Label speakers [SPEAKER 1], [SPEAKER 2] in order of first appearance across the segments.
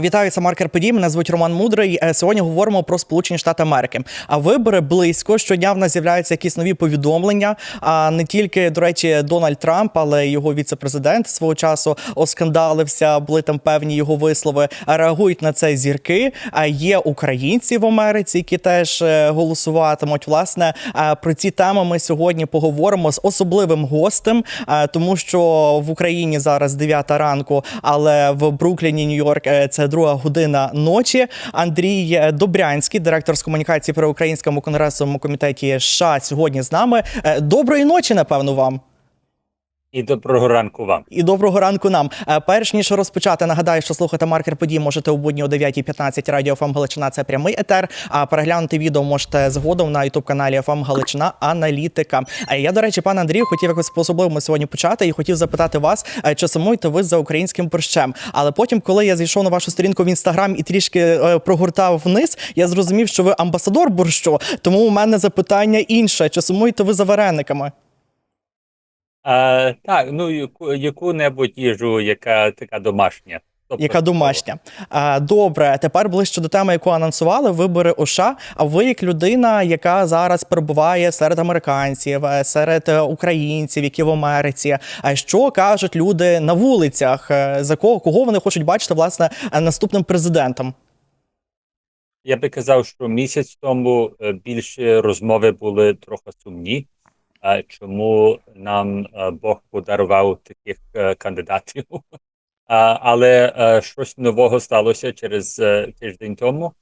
[SPEAKER 1] Вітаю, це Маркер подій. Мене звуть Роман Мудрий. Е, Сьогодні говоримо про Сполучені Штати Америки. А вибори близько щодня в нас з'являються якісь нові повідомлення. А не тільки до речі, Дональд Трамп, але й його віце-президент свого часу оскандалився. Були там певні його вислови. Реагують на це зірки. А є українці в Америці, які теж е, голосуватимуть. Власне е, про ці теми ми сьогодні поговоримо з особливим гостем, тому що в Україні зараз 9 ранку, але в Брукліні, Нью-Йорк, це друга година ночі. Андрій е, Добрянський, директор з комунікації при українському конгресовому комітеті США, сьогодні з нами. Е, Доброї ночі, напевно, вам.
[SPEAKER 2] І доброго ранку вам.
[SPEAKER 1] І доброго ранку нам. Е, Перш ніж розпочати, нагадаю, що слухати маркер подій можете у будні о 9.15 радіо ФМ Галичина. Це прямий етер. А переглянути відео можете згодом на ютуб каналі ФМ Галичина Аналітика. Е, Я, до речі, пане Андрію, хотів якось по особливому сьогодні почати і хотів запитати вас, е, чи сумуєте ви за українським борщем. Але потім, коли я зайшов на вашу сторінку в інстаграм і трішки прогортав вниз, я зрозумів, що ви амбасадор борщу. Тому у мене запитання інше: чи сумуєте ви за варениками?
[SPEAKER 2] А, так, ну яку, яку-небудь їжу, яка така домашня. Тобто,
[SPEAKER 1] Яка домашня. А, Добре, тепер ближче до теми, яку анонсували вибори у США. А ви як людина, яка зараз перебуває серед американців, е, серед е, українців, які в Америці. А що кажуть люди на вулицях? Е, За кого кого вони хочуть бачити власне е, наступним президентом?
[SPEAKER 2] Я би казав, що місяць тому е, більше розмови були трохи сумні. Чому нам е, Бог подарував таких е, кандидатів? Але е, щось нового сталося через тиждень тому.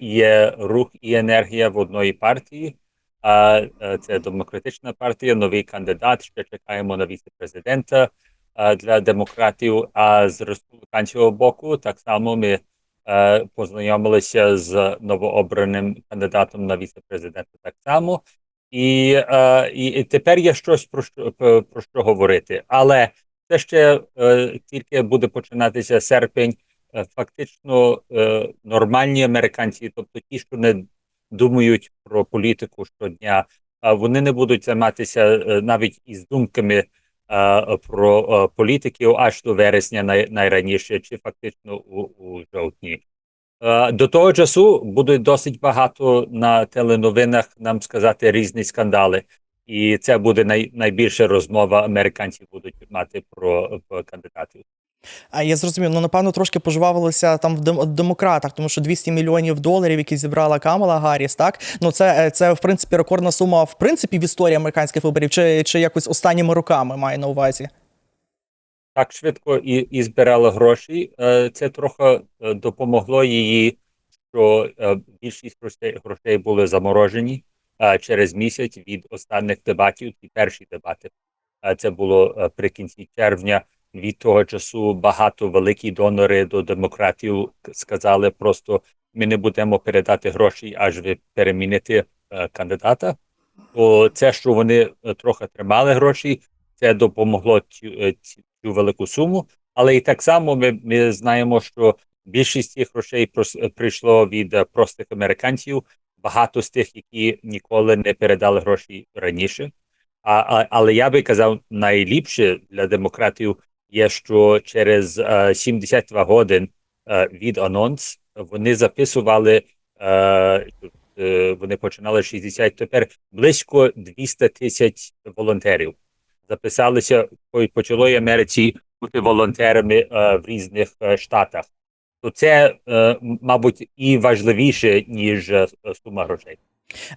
[SPEAKER 2] Є рух і енергія в одної партії. Це демократична партія, новий кандидат. Ще чекаємо на віце-президента для демократів. А з республіканського боку так само ми познайомилися з новообраним кандидатом на віце-президента так само. І, е, і, тепер є щось про що про що говорити. Але це ще е, тільки буде починатися серпень. Е, фактично е, нормальні американці, тобто ті, що не думають про політику щодня, а вони не будуть займатися е, навіть із думками е, про е, політиків аж до вересня най, найраніше, чи фактично у, у жовтні. Е, До того часу буде досить багато на теленовинах нам сказати різні скандали, і це буде най, найбільша розмова американців будуть мати про, про кандидатів.
[SPEAKER 1] А я зрозумів, ну напевно трошки пожвавилося там в дем- демократах, тому що 200 мільйонів доларів, які зібрала Камала Гарріс, так ну це, це в принципі рекордна сума в принципі в історії американських виборів, чи, чи якось останніми роками має на увазі.
[SPEAKER 2] Так швидко і, і збирала гроші. Е, Це трохи е, допомогло їй, що е, більшість грошей, були заморожені через місяць від останніх дебатів. Ті перші дебати. Це було при кінці червня. Від того часу багато великі донори до демократів сказали просто ми не будемо передати гроші, аж ви переміните кандидата. То це, що вони трохи тримали гроші, це допомогло цю, велику суму. Але і так само ми, ми знаємо, що більшість цих грошей прийшло від е, простих американців, багато з тих, які ніколи не передали гроші раніше. А, а, але я би казав, найліпше для демократів є, що через е, 72 годин е, від анонс вони записували, е, вони починали 60, тепер близько 200 тисяч волонтерів записалися по почалої Америці бути волонтерами е, в різних е, штатах. То це, е, мабуть, і важливіше, ніж сума грошей.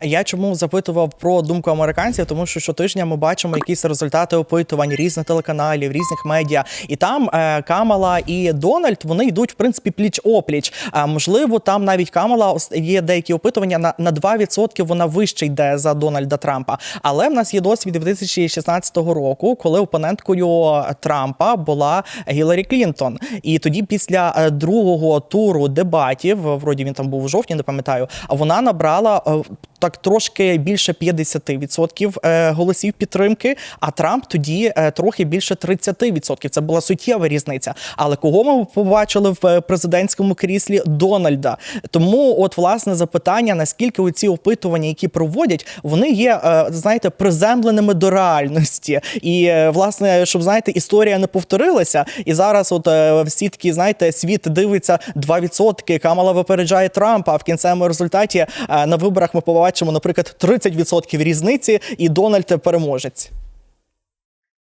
[SPEAKER 1] Я чому запитував про думку американців, тому що щотижня ми бачимо якісь результати опитувань різних телеканалів, різних медіа, і там е, Камала і Дональд вони йдуть в принципі пліч опліч. А можливо, там навіть Камала є деякі опитування на, на 2% вона вище йде за Дональда Трампа. Але в нас є досвід 2016 року, коли опоненткою Трампа була Гіларі Клінтон. І тоді, після е, другого туру дебатів, вроді він там був у жовтні, не пам'ятаю, вона набрала е, так трошки більше 50% е, голосів підтримки, а Трамп тоді е, трохи більше 30%. Це була суттєва різниця. Але кого ми побачили в е, президентському кріслі Дональда? Тому, от власне, запитання: наскільки оці опитування, які проводять, вони є, знаєте, приземленими до реальності, і власне, щоб знаєте, історія не повторилася. І зараз, от всі такі, знаєте, світ дивиться 2%, Камала випереджає Трампа. А в кінцевому результаті на виборах ми побачимо, наприклад, 30% різниці, і Дональд переможець.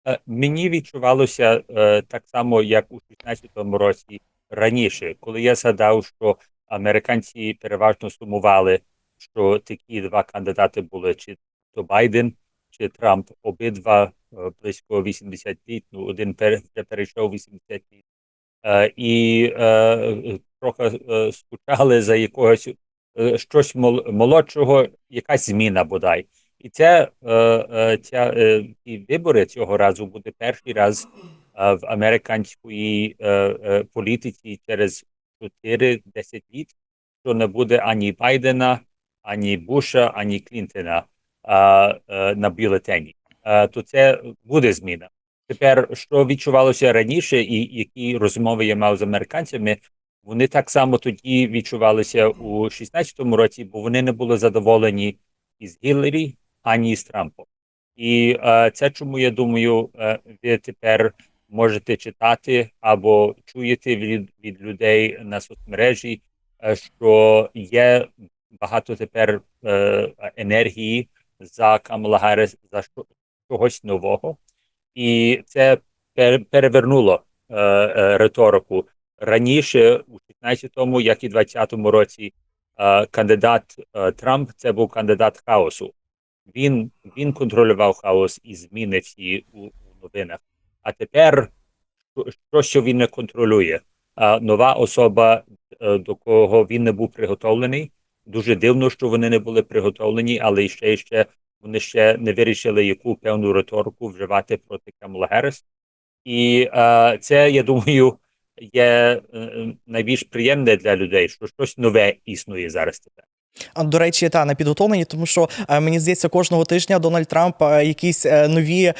[SPEAKER 2] Е, Мені відчувалося е, так само, як у 16-му році раніше, коли я згадав, що американці переважно сумували, що такі два кандидати були чи то Байден, чи Трамп, обидва е, близько 80 літ, ну один вже перейшов 80 літ, і трохи скучали за якогось щось мол- молодшого, якась зміна бодай. І це, е, е, ця, е, ці вибори цього разу буде перший раз е, в американської е, е, політиці через 4-10 літ, що не буде ані Байдена, ані Буша, ані Клінтона е, е, на бюлетені. Е, то це буде зміна. Тепер, що відчувалося раніше, і які розмови я мав з американцями, вони так само тоді відчувалися у 16-му році, бо вони не були задоволені із Гіллері, ані з Трампом. І е, це чому я думаю, е, ви тепер можете читати або чуєте від, від людей на соцмережі, е, що є багато тепер е, енергії за Камала Гарріс, за що, чогось нового, і це пер, перевернуло е, е, риторику. Раніше, у 16-му, як і 20-му році, е, кандидат е, Трамп це був кандидат хаосу. Він, він контролював хаос і зміни всі у, у новинах. А тепер що- що, він не контролює? А, нова особа, е, до кого він не був приготовлений. Дуже дивно, що вони не були приготовлені, але ще ще вони ще не вирішили, яку певну риторику вживати проти Камала Гарріс. І е, це, я думаю, є е, найбільш приємне для людей, що щось нове існує зараз тепер.
[SPEAKER 1] А, До речі, та не підготовлені, тому що е, мені здається, кожного тижня Дональд Трамп е, якісь е, нові е,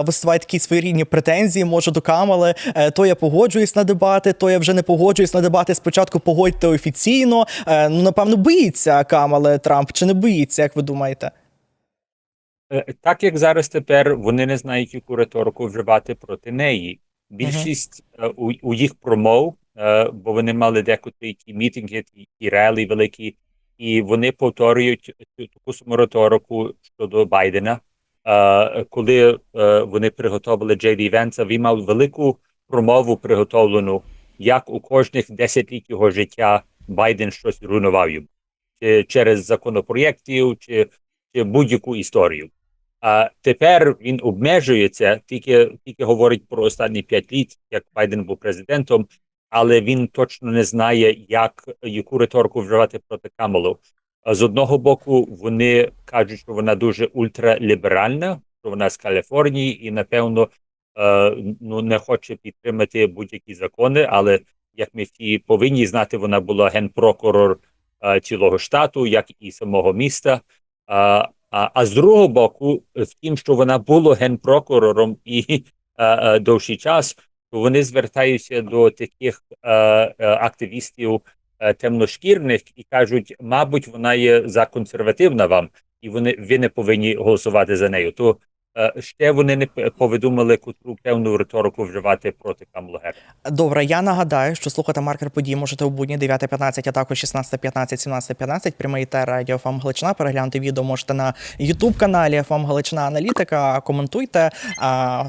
[SPEAKER 1] висуває такі своєрідні претензії, може до Камали. Е, то я погоджуюсь на дебати, то я вже не погоджуюсь на дебати. Спочатку погодьте офіційно. Е, ну напевно, боїться Камали Трамп чи не боїться, як ви думаєте?
[SPEAKER 2] Е, Так як зараз тепер вони не знають, яку риторику вживати проти неї. Більшість е, у, у їх промов, е, бо вони мали декотрі ті мітинги, ті, ті релі великі, і вони повторюють цю таку саму риторику щодо Байдена. Е, Коли вони приготували Джей Венса, він мав велику промову приготовлену, як у кожних 10 літ його життя Байден щось руйнував йому. Чи через законопроєктів, чи, чи будь-яку історію. А тепер він обмежується, тільки, тільки говорить про останні п'ять літ, як Байден був президентом, але він точно не знає, як яку риторику вживати проти Камалу. З одного боку, вони кажуть, що вона дуже ультраліберальна, що вона з Каліфорнії, і напевно е, ну не хоче підтримати будь-які закони. Але як ми всі повинні знати, вона була генпрокурор е, цілого штату, як і самого міста. А, а, з другого боку, в тім, що вона була генпрокурором і а, а, довший час, то вони звертаються до таких а, а, активістів а, темношкірних і кажуть, мабуть, вона є законсервативна вам, і вони ви не повинні голосувати за нею. То е, ще вони не повідомили, котру певну риторику вживати проти Камала
[SPEAKER 1] Добре, я нагадаю, що слухати маркер подій можете у будні 9.15, а також 16.15, 17.15. Прямий етер радіо ФАМ Галичина. Переглянути відео можете на youtube каналі ФАМ Галичина Аналітика. Коментуйте,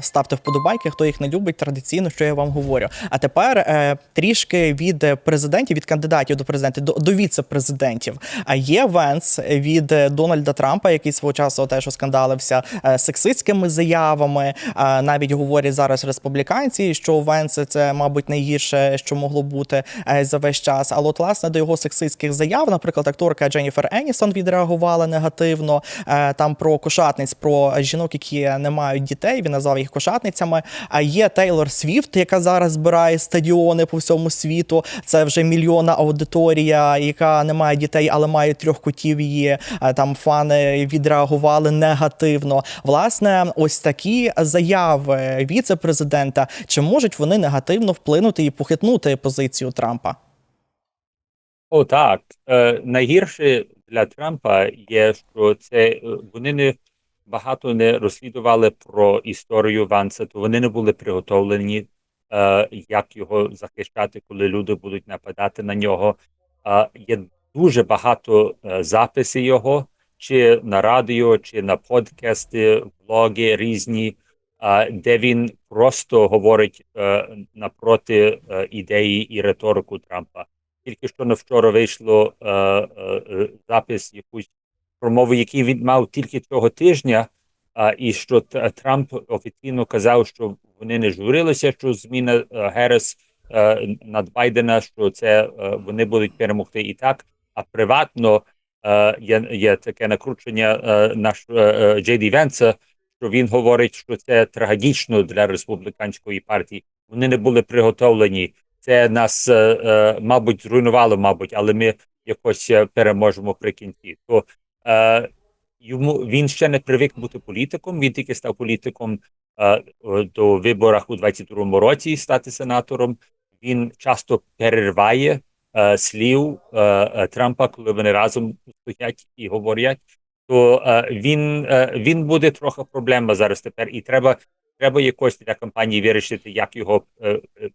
[SPEAKER 1] ставте вподобайки, хто їх не любить традиційно, що я вам говорю. А тепер е, трішки від президентів, від кандидатів до президентів, до, до віце-президентів. А є Венс від е, Дональда Трампа, який свого часу теж оскандалився е, сексистськими популістськими заявами. Навіть говорять зараз республіканці, що у це, мабуть, найгірше, що могло бути е, за весь час. Але от власне до його сексистських заяв, наприклад, акторка Дженніфер Енісон відреагувала негативно. Е, там про кошатниць, про жінок, які не мають дітей. Він назвав їх кошатницями. А є Тейлор Свіфт, яка зараз збирає стадіони по всьому світу. Це вже мільйонна аудиторія, яка не має дітей, але має трьох котів. Її Е, там фани відреагували негативно. Власне, ось такі заяви віце-президента. Чи можуть вони негативно вплинути і похитнути позицію Трампа?
[SPEAKER 2] О, так. Е, найгірше для Трампа є, що це е, вони не багато не розслідували про історію Ванса, то вони не були приготовлені, е, як його захищати, коли люди будуть нападати на нього. Е, є дуже багато е, записів його, чи на радіо, чи на подкасти, блоги різні, де він просто говорить е, напроти е, ідеї і риторику Трампа тільки що на вчора вийшло е, запис якусь промови, який він мав тільки цього тижня, і що Трамп офіційно казав, що вони не журилися, що зміна Герес над Байдена, що це вони будуть перемогти і так. А приватно є, є таке накручення е, наш е, е, Джей Ді Венса, що він говорить, що це трагічно для республіканської партії. Вони не були приготовлені це нас, е, е, мабуть, зруйнувало, мабуть, але ми якось е, переможемо при кінці. То е, йому він ще не привик бути політиком. Він тільки став політиком е, до виборах у 22-му році стати сенатором. Він часто перериває е, слів е, е, Трампа, коли вони разом стоять і говорять. То е, він, е, він буде трохи проблема зараз тепер, і треба, треба якось для кампанії вирішити, як його е, е,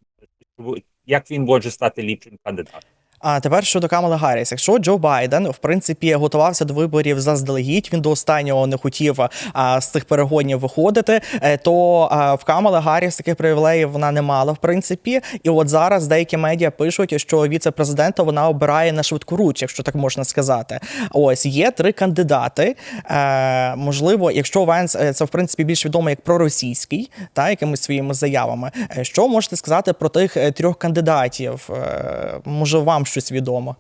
[SPEAKER 2] як він може стати ліпшим кандидатом.
[SPEAKER 1] А тепер щодо Камали Гарріс. Якщо Джо Байден в принципі готувався до виборів заздалегідь, він до останнього не хотів а, з цих перегонів виходити, е, то а, в Камали Гарріс таких привілеїв вона не мала, в принципі. І от зараз деякі медіа пишуть, що віце-президента вона обирає на швидкоруч, якщо так можна сказати. Ось є три кандидати. Е, можливо, якщо Венс е, це в принципі більш відомо як проросійський, та якимись своїми заявами. Е, Що можете сказати про тих трьох кандидатів? Може, вам щось відомо?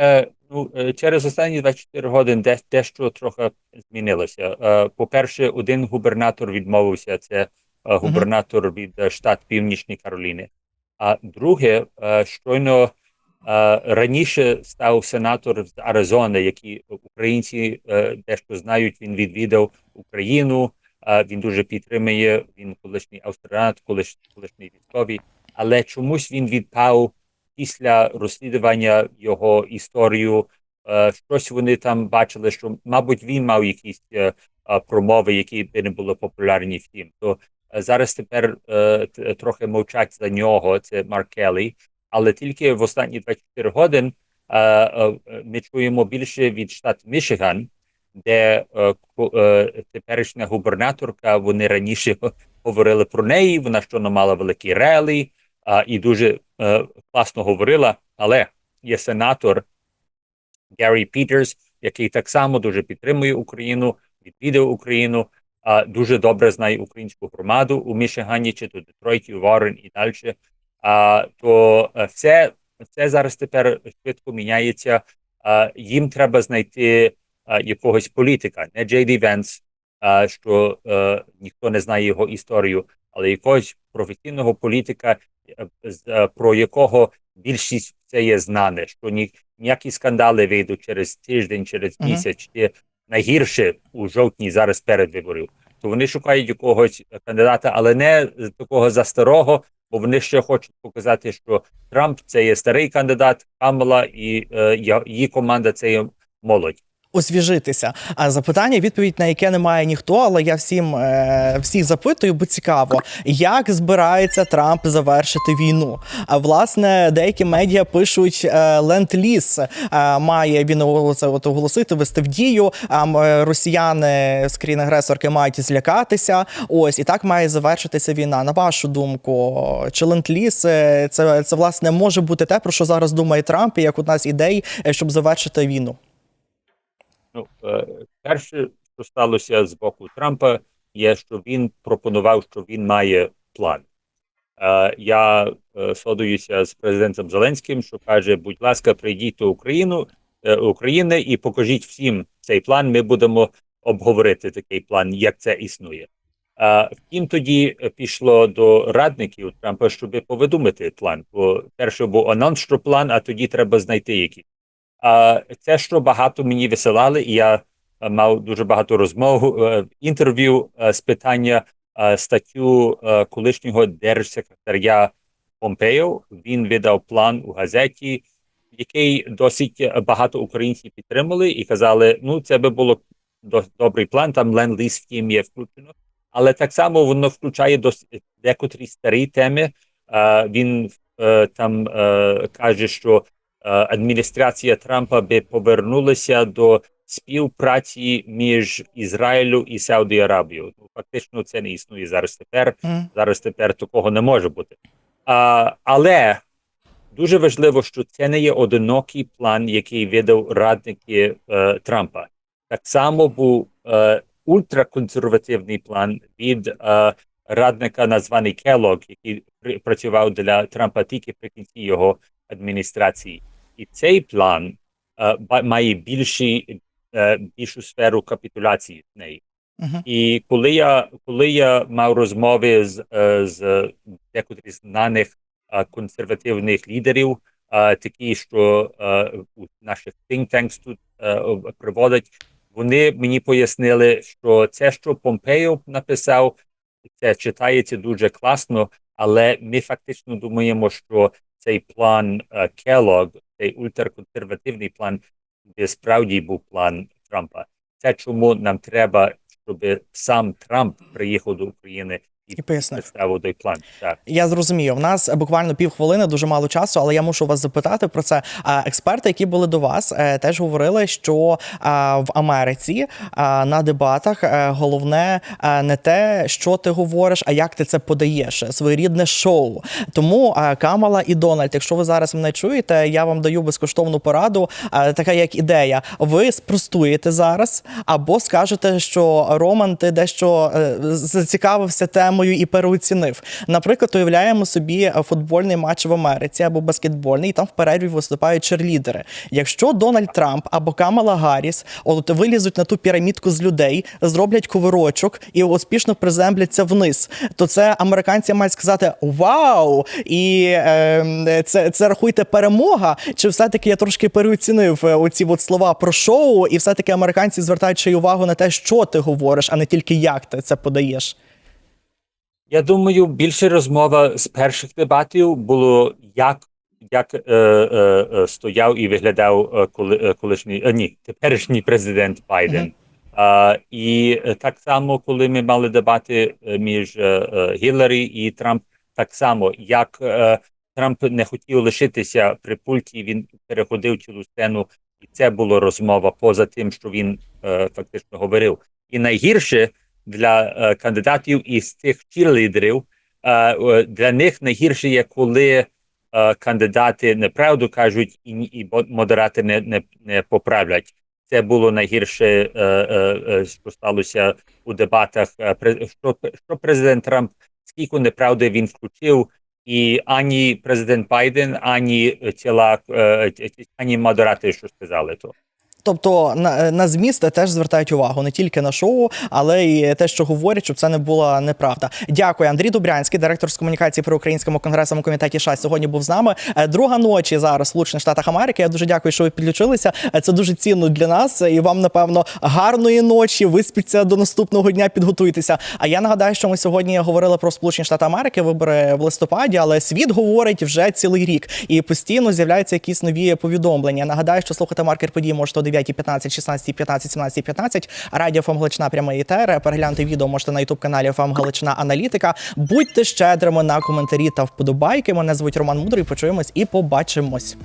[SPEAKER 2] Е, ну, е, через останні 24 години де, дещо трохи змінилося. Е, по-перше, один губернатор відмовився, це е, губернатор від е, штат Північної Кароліни. А друге, е, щойно е, раніше став сенатор з Аризони, який українці е, дещо знають, він відвідав Україну, е, він дуже підтримує, він колишній колиш, колишній військовий, але чомусь він відпав після розслідування його історію, е, щось вони там бачили, що, мабуть, він мав якісь е, промови, які би не були популярні втім. То е, зараз тепер трохи мовчать за нього, це Марк Келлі, але тільки в останні 24 години е, е, ми чуємо більше від штату Мішиган, де теперішня губернаторка, вони раніше говорили про неї, вона щойно мала великі релі, а, і дуже е, класно говорила, але є сенатор Гаррі Пітерс, який так само дуже підтримує Україну, відвідав Україну, а, дуже добре знає українську громаду у Мішигані, чи то Детройті, Ворен і далі. А, то е, все, все зараз тепер швидко міняється. А, їм треба знайти а, якогось політика, не Джей Ді Венс, що е, ніхто не знає його історію, але якогось професійного політика, е, е, про якого більшість це є знане, що ні, ніякі скандали вийдуть через тиждень, через місяць, чи найгірше у жовтні зараз перед виборів. То вони шукають якогось кандидата, але не такого за старого, бо вони ще хочуть показати, що Трамп це є старий кандидат, Камала і е, її команда це є молодь.
[SPEAKER 1] Освіжитися. А запитання, відповідь на яке не має ніхто, але я всім е, всіх запитую, бо цікаво, як збирається Трамп завершити війну. А власне, деякі медіа пишуть е, ленд-ліз е, має він це от оголосити, вести в дію. Е, росіяни з країни агресорки мають злякатися. Ось і так має завершитися війна. На вашу думку, чи ленд-ліз е, це, це власне може бути те, про що зараз думає Трамп, і як у нас ідей, е, щоб завершити війну.
[SPEAKER 2] Ну, е, перше, що сталося з боку Трампа, є, що він пропонував, що він має план. Е, я е, сходуюся з президентом Зеленським, що каже: будь ласка, прийдіть до України, е, України і покажіть всім цей план. Ми будемо обговорити такий план, як це існує. Втім, тоді пішло до радників Трампа, щоб повидумати план. Бо перше був анонс, що план, а тоді треба знайти який. А це що багато мені висилали, і я е, мав дуже багато розмов, е, інтерв'ю е, з питання статтю колишнього держсекретаря Помпео. Він видав план у газеті, який досить багато українців підтримали і казали: ну, це би було добрий план, там ленд-ліз втім є включено. Але так само воно включає досить декотрі старі теми. Він там каже, що адміністрація Трампа би повернулася до співпраці між Ізраїлю і Сауді Арабією. Ну, фактично, це не існує зараз тепер.
[SPEAKER 1] Мгм.
[SPEAKER 2] Зараз тепер такого не може бути. А, але дуже важливо, що це не є одинокий план, який видав радники е, Трампа. Так само був е, ультраконсервативний план від е, радника, названий Келлог, який працював для Трампа тільки при кінці його адміністрації. І цей план е, має більші, е, більшу сферу капітуляції з неї.
[SPEAKER 1] Мгм.
[SPEAKER 2] І коли я коли я мав розмови з, е, з декотрі знаних е, консервативних лідерів, е, такі, що у наших think tanks тут приводять, вони мені пояснили, що це, що Помпео написав, це читається дуже класно, але ми фактично думаємо, що цей план Келог, цей ультраконсервативний план, де справді був план Трампа. Це чому нам треба, щоб сам Трамп приїхав до України і,
[SPEAKER 1] пояснив.
[SPEAKER 2] той план. Так.
[SPEAKER 1] Я зрозумів. У нас буквально півхвилини, дуже мало часу, але я мушу вас запитати про це. Експерти, які були до вас, е, теж говорили, що в Америці на дебатах е, головне е, не те, що ти говориш, а як ти це подаєш. Своєрідне шоу. Тому Камала і Дональд, якщо ви зараз мене чуєте, я вам даю безкоштовну пораду. Така як ідея. Ви спростуєте зараз, або скажете, що Роман, ти дещо зацікавився темою і переоцінив. Наприклад, уявляємо собі е, футбольний матч в Америці або баскетбольний, і там в перерві виступають черлідери. Якщо Дональд Трамп або Камала Гарріс от вилізуть на ту пірамідку з людей, зроблять ковирочок і успішно приземляться вниз, то це американці мають сказати Вау! І е, це, це рахуйте перемога. Чи все-таки я трошки переоцінив е, оці от слова про шоу, і все-таки американці звертають ще й увагу на те, що ти говориш, а не тільки як ти це подаєш.
[SPEAKER 2] Я думаю, більше розмова з перших дебатів було як. Як е, е, е, стояв і виглядав е, коли, е, колишній ні, теперішній президент Байден.
[SPEAKER 1] Мгм.
[SPEAKER 2] А, і так само, коли ми мали дебати між е, е, Гілларі і Трамп, так само як е, Трамп не хотів лишитися при пульті, він переходив цю сцену, і це була розмова поза тим, що він е, фактично говорив. І найгірше для е, кандидатів із цих чірлідерів, е, для них найгірше є, коли е, кандидати неправду кажуть і, і модератори не, не, не поправлять. Це було найгірше, е, е, е, що сталося у дебатах. Що, що президент Трамп, скільки неправди він включив, і ані президент Байден, ані ціла, ані модератори, що сказали то.
[SPEAKER 1] Тобто на, на зміст теж звертають увагу не тільки на шоу, але й те, що говорять, щоб це не була неправда. Дякую, Андрій Добрянський, директор з комунікації при українському конгресовому комітеті США, сьогодні був з нами. Е, Друга ночі зараз в Сполучених Штатах Америки. Я дуже дякую, що ви підключилися. Е, Це дуже цінно для нас. І вам, напевно, гарної ночі. Виспіться до наступного дня, підготуйтеся. А я нагадаю, що ми сьогодні говорили про Сполучені Штати Америки, вибори в листопаді, але світ говорить вже цілий рік і постійно з'являються якісь нові повідомлення. Нагадаю, що слухати маркер події можете о 9.15, 16.15, 17.15. Радіо ФМ Галичина прямий етер. Переглянути відео можете на ютуб каналі ФМ Галичина Аналітика. Будьте щедрими на коментарі та вподобайки. Мене звуть Роман Мудрий. Почуємось і побачимось.